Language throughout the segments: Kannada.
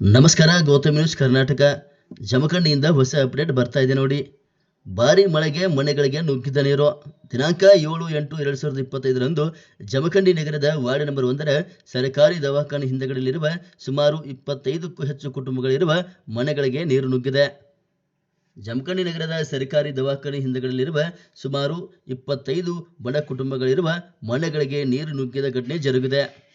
ನಮಸ್ಕಾರ, ಗೌತಮ್ ನ್ಯೂಸ್ ಕರ್ನಾಟಕ. ಜಮಖಂಡಿಯಿಂದ ಹೊಸ ಅಪ್ಡೇಟ್ ಬರ್ತಾ ಇದೆ ನೋಡಿ. ಭಾರಿ ಮಳೆಗೆ ಮನೆಗಳಿಗೆ ನುಗ್ಗಿದ ನೀರು. ದಿನಾಂಕ ಏಳು ಎಂಟು ಎರಡು ಸಾವಿರದ ಇಪ್ಪತ್ತೈದರಂದು ಜಮಖಂಡಿ ನಗರದ ವಾರ್ಡ್ ನಂಬರ್ ಒಂದರ ಸರ್ಕಾರಿ ದವಾಖಾನೆ ಹಿಂದೆಗಳಲ್ಲಿರುವ ಸುಮಾರು ಇಪ್ಪತ್ತೈದಕ್ಕೂ ಹೆಚ್ಚು ಕುಟುಂಬಗಳಿರುವ ಮನೆಗಳಿಗೆ ನೀರು ನುಗ್ಗಿದೆ. ಜಮಖಂಡಿ ನಗರದ ಸರ್ಕಾರಿ ದವಾಖಾನೆ ಹಿಂದೆಗಳಲ್ಲಿರುವ ಸುಮಾರು ಇಪ್ಪತ್ತೈದು ಬಡ ಕುಟುಂಬಗಳಿರುವ ಮನೆಗಳಿಗೆ ನೀರು ನುಗ್ಗಿದ ಘಟನೆ ಜರುಗಿದೆ.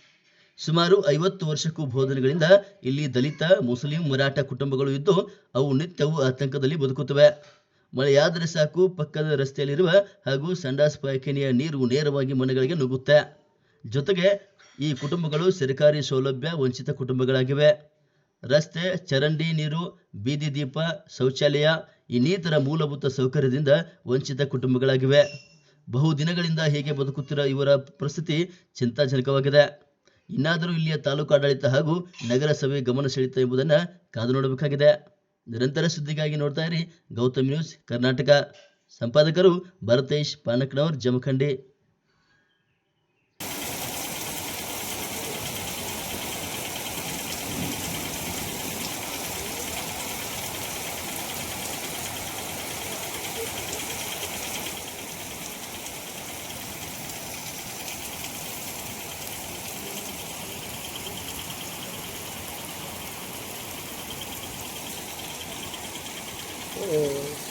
ಸುಮಾರು ಐವತ್ತು ವರ್ಷಕ್ಕೂ ಬೋಧನೆಗಳಿಂದ ಇಲ್ಲಿ ದಲಿತ, ಮುಸ್ಲಿಂ, ಮರಾಠ ಕುಟುಂಬಗಳು ಇದ್ದು ಅವು ನಿತ್ಯವೂ ಆತಂಕದಲ್ಲಿ ಬದುಕುತ್ತವೆ. ಮಳೆಯಾದರೆ ಸಾಕು, ಪಕ್ಕದ ರಸ್ತೆಯಲ್ಲಿರುವ ಹಾಗೂ ಸಂಡಾಸ್ ಪಾಯ್ಖಾನೆಯ ನೀರು ನೇರವಾಗಿ ಮನೆಗಳಿಗೆ ನುಗ್ಗುತ್ತೆ. ಜೊತೆಗೆ ಈ ಕುಟುಂಬಗಳು ಸರ್ಕಾರಿ ಸೌಲಭ್ಯ ವಂಚಿತ ಕುಟುಂಬಗಳಾಗಿವೆ. ರಸ್ತೆ, ಚರಂಡಿ ನೀರು, ಬೀದಿ ದೀಪ, ಶೌಚಾಲಯ ಇನ್ನಿತರ ಮೂಲಭೂತ ಸೌಕರ್ಯದಿಂದ ವಂಚಿತ ಕುಟುಂಬಗಳಾಗಿವೆ. ಬಹುದಿನಗಳಿಂದ ಹೀಗೆ ಬದುಕುತ್ತಿರುವ ಇವರ ಪರಿಸ್ಥಿತಿ ಚಿಂತಾಜನಕವಾಗಿದೆ. ಇನ್ನಾದರೂ ಇಲ್ಲಿಯ ತಾಲೂಕು ಆಡಳಿತ ಹಾಗೂ ನಗರಸಭೆ ಗಮನ ಸೆಳೆಯುತ್ತೆ ಎಂಬುದನ್ನು ಕಾದು ನೋಡಬೇಕಾಗಿದೆ. ನಿರಂತರ ಸುದ್ದಿಗಾಗಿ ನೋಡ್ತಾ ಇರಿ ಗೌತಮ್ ನ್ಯೂಸ್ ಕರ್ನಾಟಕ. ಸಂಪಾದಕರು ಭರತೇಶ್ ಪಾನಕ್ನವರ್ ಜಮಖಂಡಿ. 这